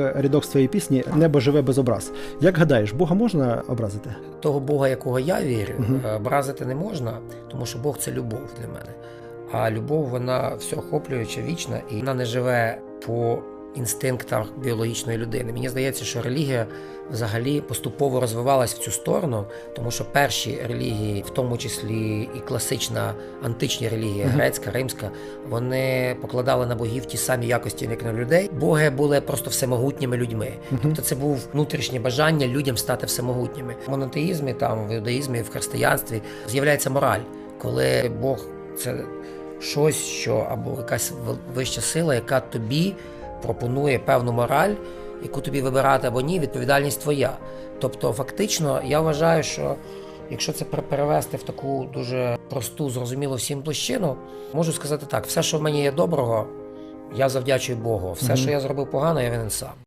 Рядок з твоєї пісні Небо живе без образ. Як гадаєш, Бога можна образити? Того Бога, якого я вірю, е, образити не можна, тому що Бог це любов для мене. А любов, вона всеохоплююча, вічна, і вона не живе по інстинктах біологічної людини. Мені здається, що релігія взагалі поступово розвивалась в цю сторону, тому що перші релігії, в тому числі і класична античні релігія, грецька, римська, вони покладали на богів ті самі якості, як на людей. Боги були просто всемогутніми людьми. Тобто це був внутрішнє бажання людям стати всемогутніми. В монотеїзмі, там в іудаїзмі, в християнстві з'являється мораль, коли Бог це щось, що або якась вища сила, яка тобі пропонує певну мораль, яку тобі вибирати або ні, відповідальність твоя. Тобто, фактично, я вважаю, що якщо це пере- перевести в таку дуже просту, зрозумілу всім площину, можу сказати так: все, що в мені є доброго, я завдячую Богу. Все, Мгм. що я зробив погано, я винен сам.